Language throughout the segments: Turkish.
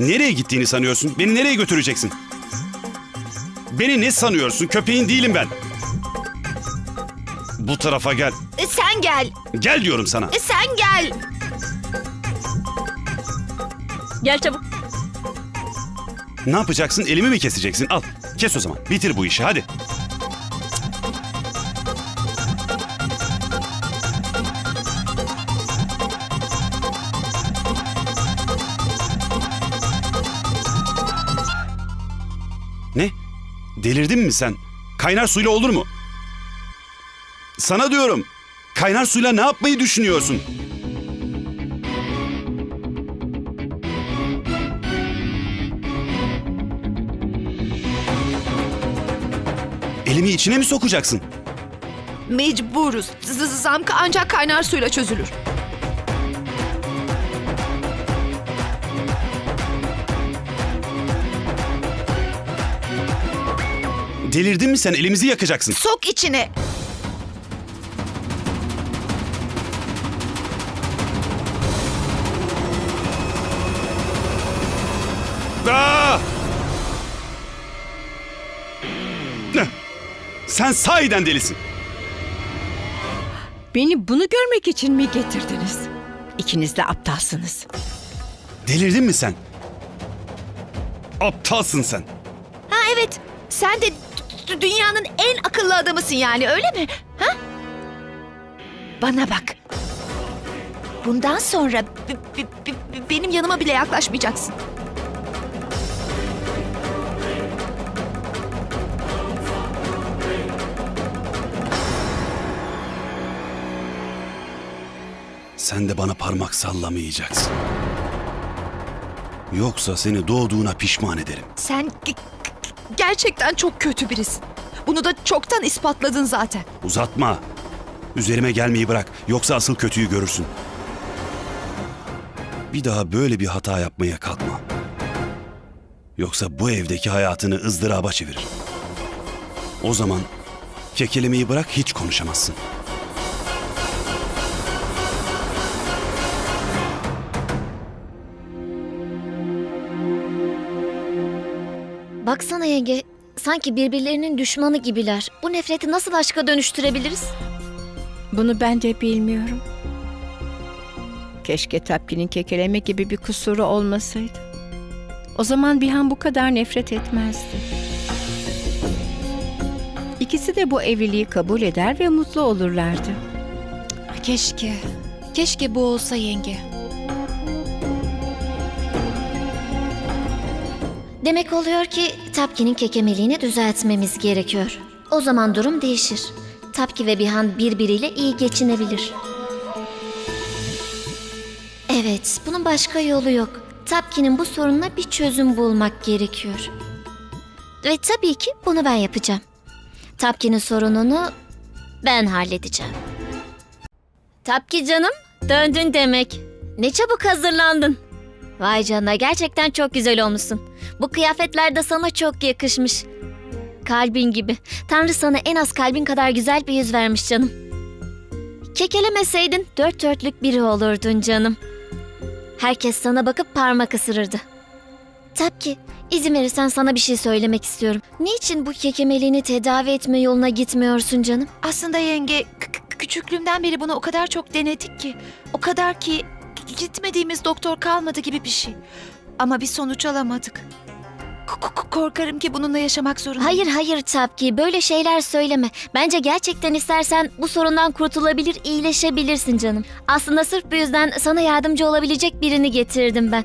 Nereye gittiğini sanıyorsun? Beni nereye götüreceksin? Beni ne sanıyorsun? Köpeğin değilim ben. Bu tarafa gel. E, sen gel. Gel diyorum sana. E, sen gel. Gel çabuk. Ne yapacaksın? Elimi mi keseceksin? Al. Kes o zaman. Bitir bu işi hadi. Delirdin mi sen? Kaynar suyla olur mu? Sana diyorum. Kaynar suyla ne yapmayı düşünüyorsun? Elimi içine mi sokacaksın? Mecburuz. Z- ancak kaynar suyla çözülür. Delirdin mi sen? Elimizi yakacaksın. Sok içine. Aa! Ne? Sen sahiden delisin. Beni bunu görmek için mi getirdiniz? İkiniz de aptalsınız. Delirdin mi sen? Aptalsın sen. Ha evet. Sen de dünyanın en akıllı adamısın yani öyle mi? Ha? Bana bak. Bundan sonra benim yanıma bile yaklaşmayacaksın. Sen de bana parmak sallamayacaksın. Yoksa seni doğduğuna pişman ederim. Sen gerçekten çok kötü birisin. Bunu da çoktan ispatladın zaten. Uzatma. Üzerime gelmeyi bırak. Yoksa asıl kötüyü görürsün. Bir daha böyle bir hata yapmaya kalkma. Yoksa bu evdeki hayatını ızdıraba çevirir. O zaman kekelemeyi bırak hiç konuşamazsın. Baksana yenge, sanki birbirlerinin düşmanı gibiler. Bu nefreti nasıl aşka dönüştürebiliriz? Bunu ben de bilmiyorum. Keşke Tapki'nin kekeleme gibi bir kusuru olmasaydı. O zaman Bihan bu kadar nefret etmezdi. İkisi de bu evliliği kabul eder ve mutlu olurlardı. Keşke. Keşke bu olsa yenge. Demek oluyor ki Tapki'nin kekemeliğini düzeltmemiz gerekiyor. O zaman durum değişir. Tapki ve Bihan birbiriyle iyi geçinebilir. Evet, bunun başka yolu yok. Tapki'nin bu sorununa bir çözüm bulmak gerekiyor. Ve tabii ki bunu ben yapacağım. Tapki'nin sorununu ben halledeceğim. Tapki canım, döndün demek. Ne çabuk hazırlandın. Vay canına gerçekten çok güzel olmuşsun. Bu kıyafetler de sana çok yakışmış. Kalbin gibi. Tanrı sana en az kalbin kadar güzel bir yüz vermiş canım. Kekelemeseydin dört dörtlük biri olurdun canım. Herkes sana bakıp parmak ısırırdı. Tabii ki izin verirsen sana bir şey söylemek istiyorum. Niçin bu kekemeliğini tedavi etme yoluna gitmiyorsun canım? Aslında yenge küçüklüğümden beri bunu o kadar çok denedik ki. O kadar ki gitmediğimiz doktor kalmadı gibi bir şey. Ama bir sonuç alamadık. K- korkarım ki bununla yaşamak zorundayım. Hayır hayır Tapki böyle şeyler söyleme. Bence gerçekten istersen bu sorundan kurtulabilir, iyileşebilirsin canım. Aslında sırf bu yüzden sana yardımcı olabilecek birini getirdim ben.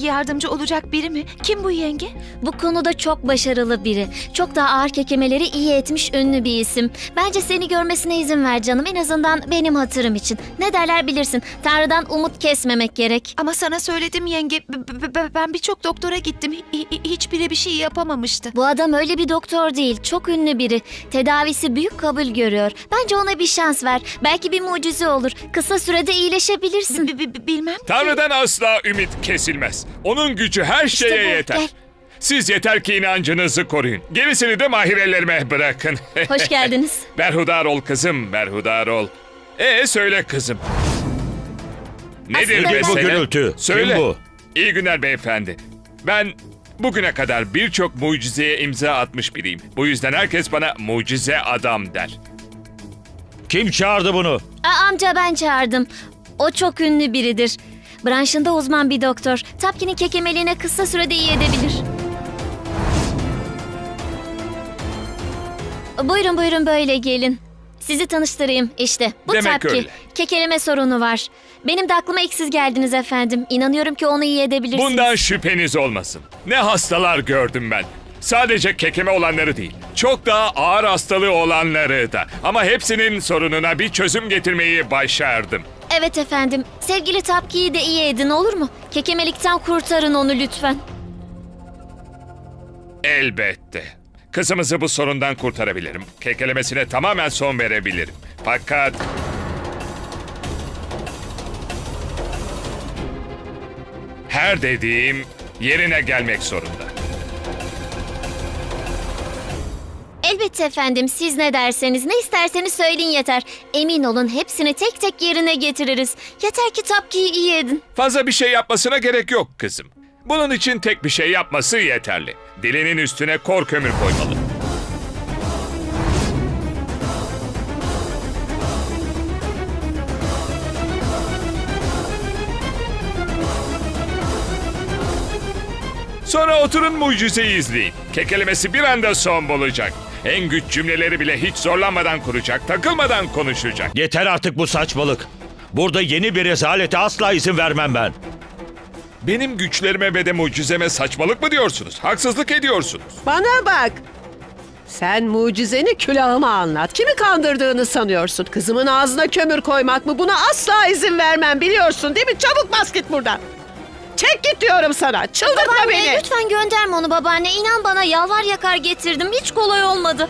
Yardımcı olacak biri mi? Kim bu yenge? Bu konuda çok başarılı biri. Çok daha ağır kekemeleri iyi etmiş ünlü bir isim. Bence seni görmesine izin ver canım. En azından benim hatırım için. Ne derler bilirsin. Tanrı'dan umut kesmemek gerek. Ama sana söyledim yenge. b- b- b- ben birçok doktora gittim. Hi- hi- hiçbiri bir şey yapamamıştı. Bu adam öyle bir doktor değil. Çok ünlü biri. Tedavisi büyük kabul görüyor. Bence ona bir şans ver. Belki bir mucize olur. Kısa sürede iyileşebilirsin. B- b- b- bilmem ki. Tanrı'dan asla ümit kesilmez. Onun gücü her şeye bu, yeter. gel. Siz yeter ki inancınızı koruyun. Gerisini de mahir ellerime bırakın. Hoş geldiniz. berhudar ol kızım, berhudar ol. E söyle kızım. Nedir Aslında mesele? Bu gürültü. Söyle. Kim bu? İyi günler beyefendi. Ben bugüne kadar birçok mucizeye imza atmış biriyim. Bu yüzden herkes bana mucize adam der. Kim çağırdı bunu? Aa, amca ben çağırdım. O çok ünlü biridir. Branşında uzman bir doktor. Tapkin'in kekemeliğine kısa sürede iyi edebilir. Buyurun buyurun böyle gelin. Sizi tanıştırayım işte. Bu Demek Tapki. öyle. Kekeleme sorunu var. Benim de aklıma ilk siz geldiniz efendim. İnanıyorum ki onu iyi edebilirsiniz. Bundan şüpheniz olmasın. Ne hastalar gördüm ben. Sadece kekeme olanları değil, çok daha ağır hastalığı olanları da. Ama hepsinin sorununa bir çözüm getirmeyi başardım. Evet efendim. Sevgili Tapki'yi de iyi edin olur mu? Kekemelikten kurtarın onu lütfen. Elbette. Kızımızı bu sorundan kurtarabilirim. Kekelemesine tamamen son verebilirim. Fakat... Her dediğim yerine gelmek zorunda. Elbette efendim siz ne derseniz ne isterseniz söyleyin yeter. Emin olun hepsini tek tek yerine getiririz. Yeter ki Tapki'yi iyi edin. Fazla bir şey yapmasına gerek yok kızım. Bunun için tek bir şey yapması yeterli. Dilinin üstüne kor kömür koymalı. Sonra oturun mucizeyi izleyin. Kekelemesi bir anda son bulacak. En güç cümleleri bile hiç zorlanmadan kuracak, takılmadan konuşacak. Yeter artık bu saçmalık. Burada yeni bir rezalete asla izin vermem ben. Benim güçlerime ve de mucizeme saçmalık mı diyorsunuz? Haksızlık ediyorsunuz. Bana bak. Sen mucizeni külahıma anlat. Kimi kandırdığını sanıyorsun? Kızımın ağzına kömür koymak mı? Buna asla izin vermem biliyorsun değil mi? Çabuk bas git buradan. Çek git diyorum sana. Çıldırtma Babaanne beni. lütfen gönderme onu babaanne. İnan bana yalvar yakar getirdim. Hiç kolay olmadı.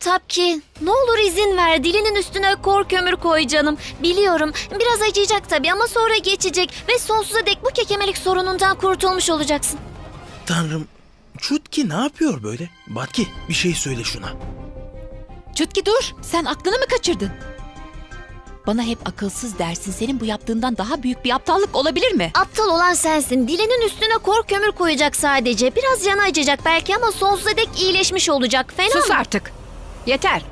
Tapki ne olur izin ver. Dilinin üstüne kor kömür koy canım. Biliyorum biraz acıyacak tabii ama sonra geçecek. Ve sonsuza dek bu kekemelik sorunundan kurtulmuş olacaksın. Tanrım, Çutki ne yapıyor böyle? Batki bir şey söyle şuna. Çutki dur. Sen aklını mı kaçırdın? Bana hep akılsız dersin. Senin bu yaptığından daha büyük bir aptallık olabilir mi? Aptal olan sensin. Dilinin üstüne kor kömür koyacak sadece. Biraz canı acıyacak belki ama sonsuza dek iyileşmiş olacak. Fena Sus mı? artık. Yeter.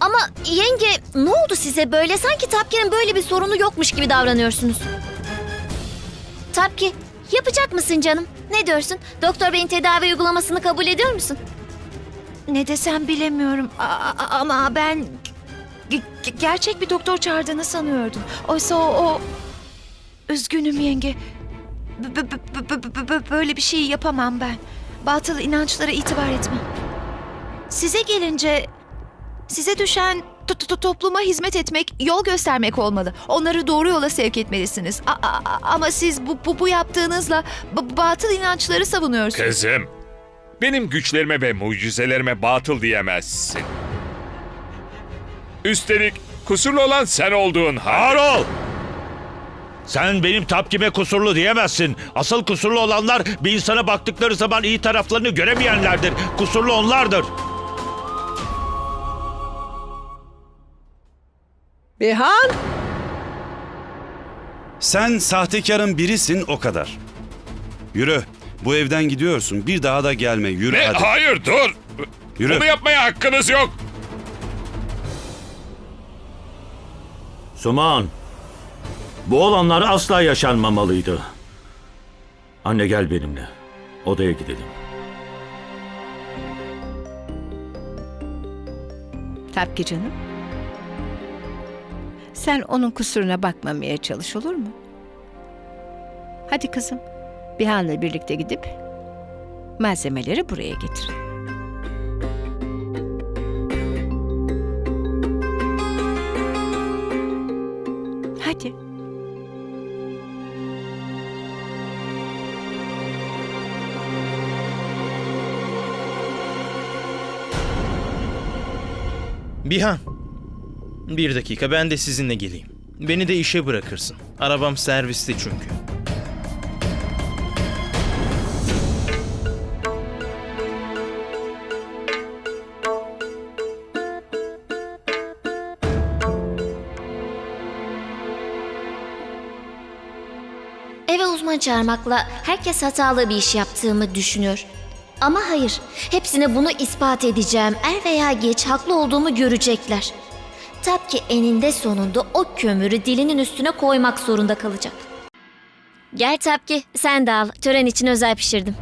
Ama yenge ne oldu size böyle? Sanki Tapki'nin böyle bir sorunu yokmuş gibi davranıyorsunuz. Tapki yapacak mısın canım? Ne diyorsun? Doktor beyin tedavi uygulamasını kabul ediyor musun? Ne desem bilemiyorum A- ama ben ge- ge- gerçek bir doktor çağırdığını sanıyordum. Oysa o, o... Üzgünüm yenge. Böyle bir şey yapamam ben. Batıl inançlara itibar etmem. Size gelince size düşen to- to- topluma hizmet etmek, yol göstermek olmalı. Onları doğru yola sevk etmelisiniz. A- a- a- ama siz bu, bu, bu yaptığınızla b- batıl inançları savunuyorsunuz. Kızım, benim güçlerime ve mucizelerime batıl diyemezsin. Üstelik kusurlu olan sen olduğun halde. Ağır ol! Sen benim tapkime kusurlu diyemezsin. Asıl kusurlu olanlar bir insana baktıkları zaman iyi taraflarını göremeyenlerdir. Kusurlu onlardır. Bihan. Sen sahtekarın birisin o kadar. Yürü. Bu evden gidiyorsun. Bir daha da gelme. Yürü Ne? hadi. Hayır dur. Yürü. Bunu yapmaya hakkınız yok. Suman, bu olanlar asla yaşanmamalıydı. Anne gel benimle. Odaya gidelim. Tapki canım. Sen onun kusuruna bakmamaya çalış olur mu? Hadi kızım. Bihan'la birlikte gidip malzemeleri buraya getirin. Hadi. Bihan. Bir dakika ben de sizinle geleyim. Beni de işe bırakırsın. Arabam serviste çünkü. Eve uzman çağırmakla herkes hatalı bir iş yaptığımı düşünür. Ama hayır, hepsine bunu ispat edeceğim. Er veya geç haklı olduğumu görecekler.'' Tabii ki eninde sonunda o kömürü dilinin üstüne koymak zorunda kalacak. Gel Tapki, sen de al. Tören için özel pişirdim.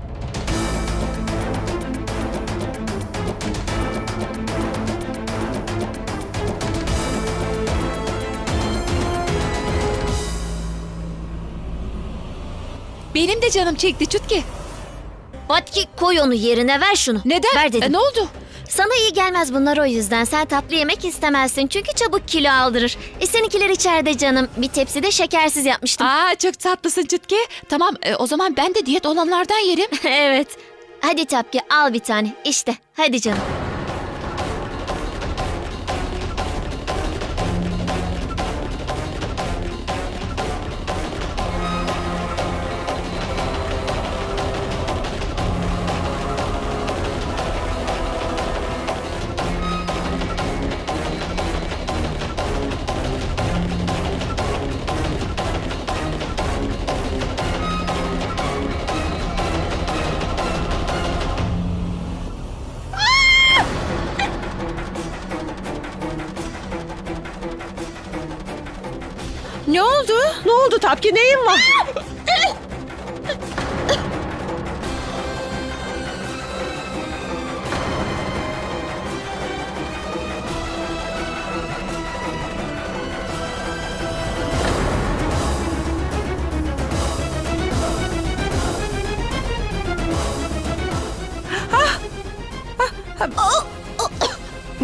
Benim de canım çekti Çutki. Batki koy onu yerine ver şunu. Neden? Ver dedim. E, ne oldu? Sana iyi gelmez bunlar o yüzden. Sen tatlı yemek istemezsin çünkü çabuk kilo aldırır. E seninkiler içeride canım. Bir tepside şekersiz yapmıştım. Aa çok tatlısın Çutki. Tamam e, o zaman ben de diyet olanlardan yerim. evet. Hadi Tapki al bir tane. İşte hadi canım. Oldu Tapki neyin var?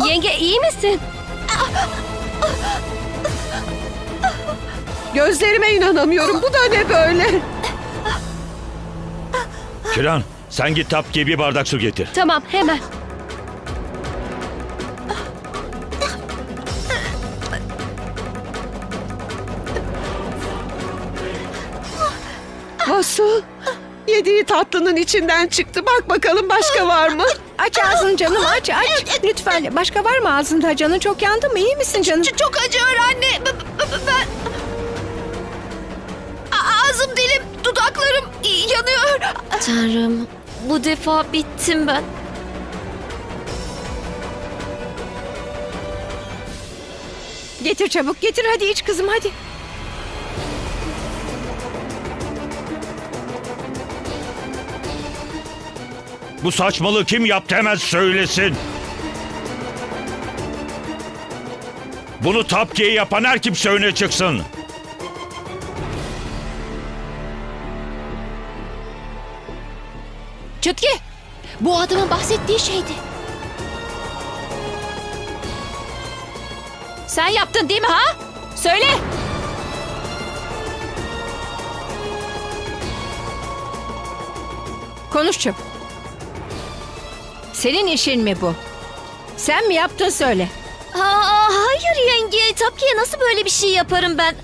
Yenge iyi misin? Gözlerime inanamıyorum. Bu da ne böyle? Kiran sen git Tapki'ye bir bardak su getir. Tamam hemen. Nasıl? Yediği tatlının içinden çıktı. Bak bakalım başka var mı? Aç ağzını canım aç aç. Lütfen. Başka var mı ağzında? Canın çok yandı mı? İyi misin canım? Çok acıyor anne. B- b- b- Ben... Ağzım, dilim, dudaklarım yanıyor. Tanrım bu defa bittim ben. Getir çabuk getir hadi iç kızım hadi. Bu saçmalığı kim yaptı hemen söylesin. Bunu Tapki'ye yapan her kimse öne çıksın. Çutki bu adamın bahsettiği şeydi. Sen yaptın değil mi ha? Söyle. Konuş çabuk. Senin işin mi bu? Sen mi yaptın söyle. Aa, hayır yenge. Tapkiye nasıl böyle bir şey yaparım ben?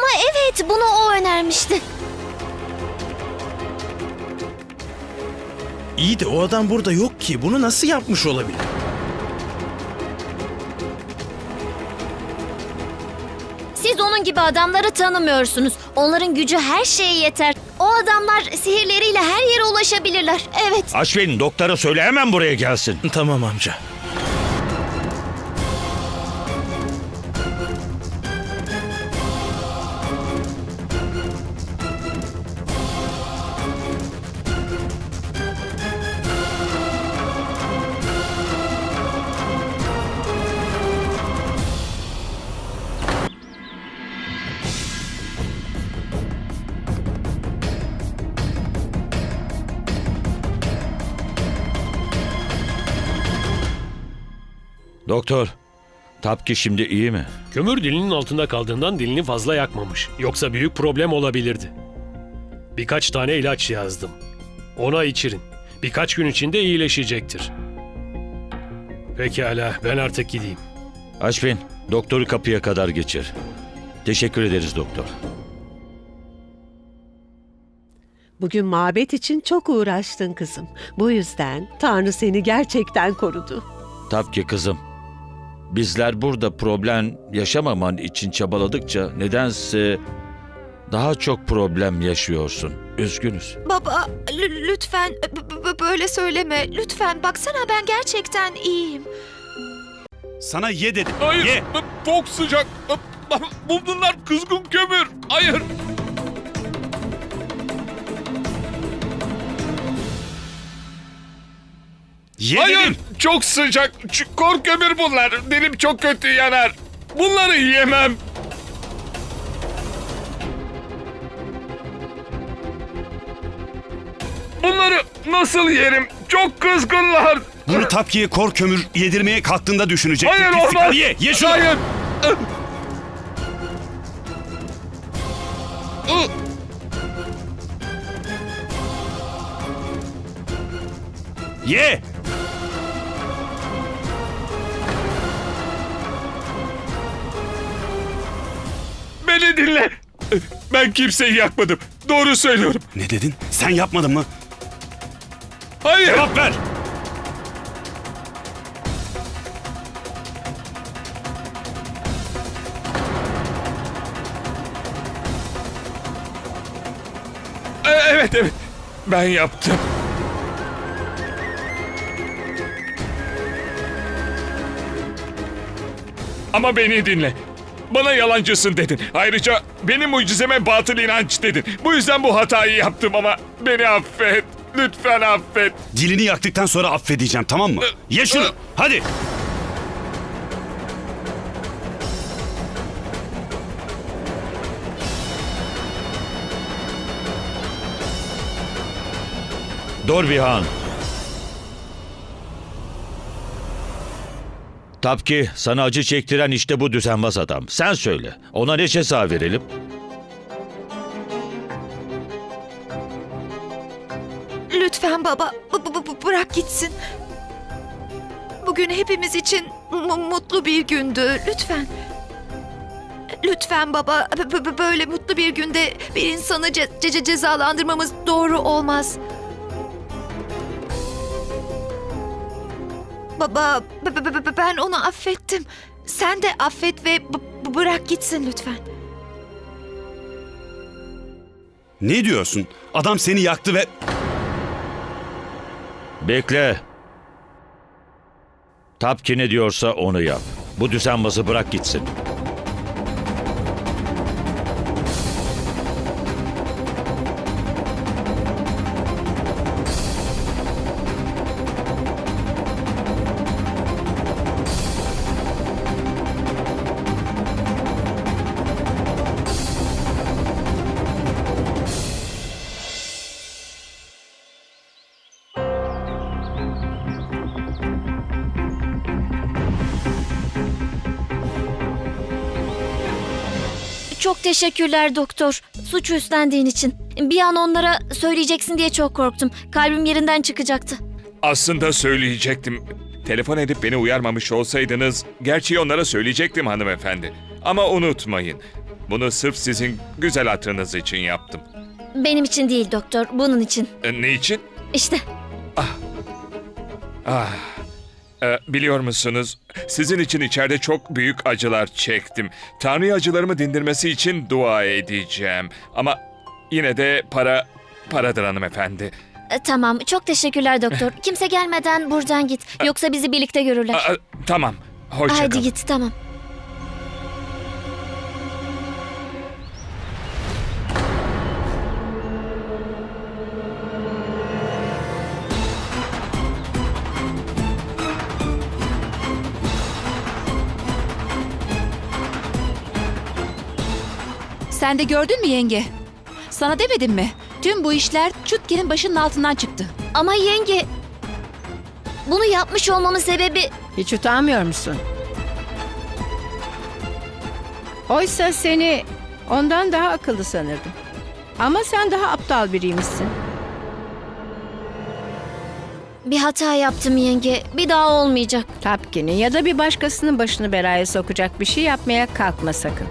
Ama evet bunu o önermişti. İyi de o adam burada yok ki. Bunu nasıl yapmış olabilir? Siz onun gibi adamları tanımıyorsunuz. Onların gücü her şeye yeter. O adamlar sihirleriyle her yere ulaşabilirler. Evet. Aşvin doktora söyle hemen buraya gelsin. Tamam amca. Doktor, Tapki şimdi iyi mi? Kömür dilinin altında kaldığından dilini fazla yakmamış. Yoksa büyük problem olabilirdi. Birkaç tane ilaç yazdım. Ona içirin. Birkaç gün içinde iyileşecektir. Pekala, ben artık gideyim. Aşvin, doktoru kapıya kadar geçir. Teşekkür ederiz doktor. Bugün mabet için çok uğraştın kızım. Bu yüzden Tanrı seni gerçekten korudu. Tapki kızım, bizler burada problem yaşamaman için çabaladıkça nedense daha çok problem yaşıyorsun. Üzgünüz. Baba lü- lütfen böyle söyleme. Lütfen baksana ben gerçekten iyiyim. Sana ye dedim. Hayır, Ye. çok sıcak. Bu- Bunlar kızgın kömür. Hayır. Ye Hayır, dedim. çok sıcak. Ç- Kor kömür bunlar. Dilim çok kötü yanar. Bunları yemem. Bunları nasıl yerim? Çok kızgınlar. Bunu Tapki'ye kor kömür yedirmeye kalktığında düşünecektin. Hayır Pislik. olmaz. Hadi ye. Ye şunu. Hayır. Ye. Beni dinle. Ben kimseyi yakmadım. Doğru söylüyorum. Ne dedin? Sen yapmadın mı? Hayır. Cevap ver. E- Evet evet. Ben yaptım. Ama beni dinle. Bana yalancısın dedin. Ayrıca benim mucizeme batıl inanç dedin. Bu yüzden bu hatayı yaptım ama beni affet. Lütfen affet. Dilini yaktıktan sonra affedeceğim tamam mı? Ye şunu. Hadi. Dur Tapki sana acı çektiren işte bu düzenbaz adam. Sen söyle. Ona ne ceza verelim? Lütfen baba b- b- b- bırak gitsin. Bugün hepimiz için mu- mutlu bir gündü. Lütfen. Lütfen baba b- b- böyle mutlu bir günde bir insanı ce- ce- cezalandırmamız doğru olmaz. Baba b- b- b- ben onu affettim. Sen de affet ve bırak gitsin lütfen. Ne diyorsun? Adam seni yaktı ve... Bekle. Tapki ne diyorsa onu yap. Bu düzenbazı bırak gitsin. Çok teşekkürler doktor. Suç üstlendiğin için. Bir an onlara söyleyeceksin diye çok korktum. Kalbim yerinden çıkacaktı. Aslında söyleyecektim. Telefon edip beni uyarmamış olsaydınız gerçeği onlara söyleyecektim hanımefendi. Ama unutmayın. Bunu sırf sizin güzel hatırınız için yaptım. Benim için değil doktor, bunun için. E, ne için? İşte Ah, e, biliyor musunuz? Sizin için içeride çok büyük acılar çektim. Tanrı acılarımı dindirmesi için dua edeceğim. Ama yine de para paradır hanımefendi. e, tamam. Çok teşekkürler doktor. Kimse gelmeden buradan git. Yoksa bizi birlikte görürler. Aa, tamam. Hoşça kalın. git tamam. Sen de gördün mü yenge? Sana demedim mi? Tüm bu işler Çutki'nin başının altından çıktı. Ama yenge... Bunu yapmış olmamın sebebi... Hiç utanmıyor musun? Oysa seni ondan daha akıllı sanırdım. Ama sen daha aptal biriymişsin. Bir hata yaptım yenge. Bir daha olmayacak. Tapkin'in ya da bir başkasının başını belaya sokacak bir şey yapmaya kalkma sakın.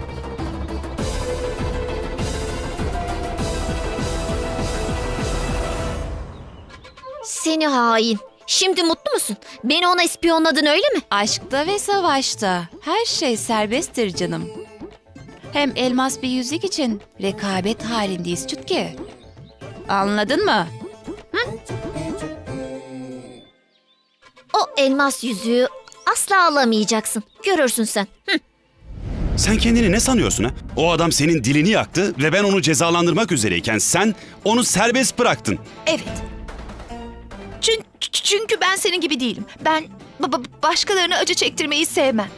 Seni hain. Şimdi mutlu musun? Beni ona ispiyonladın öyle mi? Aşkta ve savaşta her şey serbesttir canım. Hem elmas bir yüzük için rekabet halindeyiz Çutki. Anladın mı? O elmas yüzüğü asla alamayacaksın. Görürsün sen. Hı. Sen kendini ne sanıyorsun ha? O adam senin dilini yaktı ve ben onu cezalandırmak üzereyken sen onu serbest bıraktın. Evet. Çünkü, ben senin gibi değilim. Ben ba- ba- başkalarına acı çektirmeyi sevmem.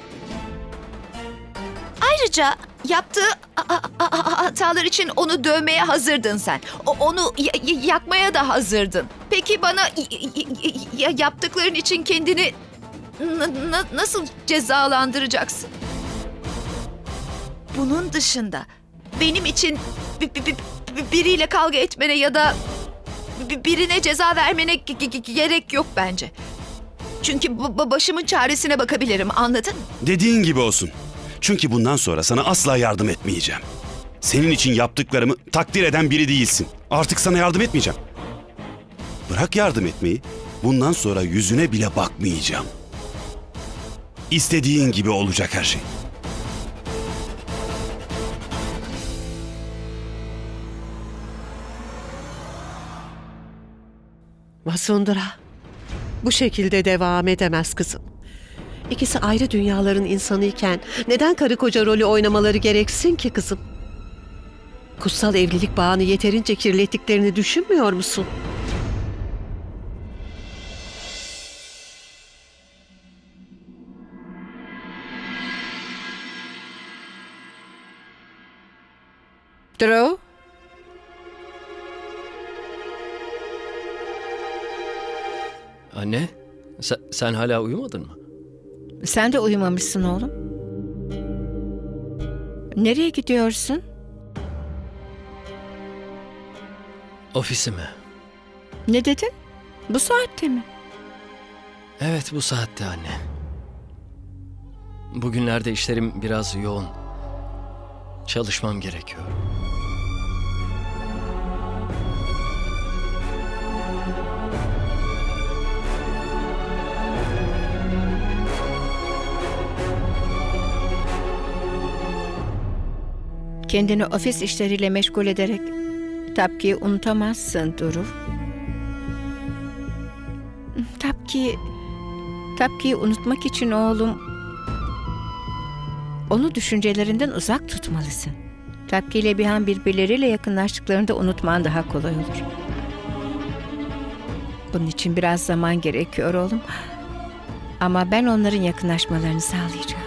Ayrıca yaptığı hatalar için onu dövmeye hazırdın sen. O- onu yakmaya da hazırdın. Peki bana yaptıkların için kendini nasıl cezalandıracaksın? Bunun dışında benim için bi- bi- bi- bi- biriyle kavga etmene ya da birine ceza vermene ge- ge- ge- gerek yok bence. Çünkü başımın çaresine bakabilirim anladın mı? Dediğin gibi olsun. Çünkü bundan sonra sana asla yardım etmeyeceğim. Senin için yaptıklarımı takdir eden biri değilsin. Artık sana yardım etmeyeceğim. Bırak yardım etmeyi. Bundan sonra yüzüne bile bakmayacağım. İstediğin gibi olacak her şey. Vasundara, bu şekilde devam edemez kızım. İkisi ayrı dünyaların insanıyken neden karı koca rolü oynamaları gereksin ki kızım? Kutsal evlilik bağını yeterince kirlettiklerini düşünmüyor musun? Drew, Anne, sen, sen hala uyumadın mı? sen de uyumamışsın oğlum. Nereye gidiyorsun? Ofisime. Ne dedin? Bu saatte mi? Evet, bu saatte anne. Bugünlerde işlerim biraz yoğun. Çalışmam gerekiyor. Kendini ofis işleriyle meşgul ederek Tapki'yi unutamazsın Duru. Tapki, Tapki'yi unutmak için oğlum onu düşüncelerinden uzak tutmalısın. Tapki ile Bihan birbirleriyle yakınlaştıklarında unutman daha kolay olur. Bunun için biraz zaman gerekiyor oğlum. Ama ben onların yakınlaşmalarını sağlayacağım.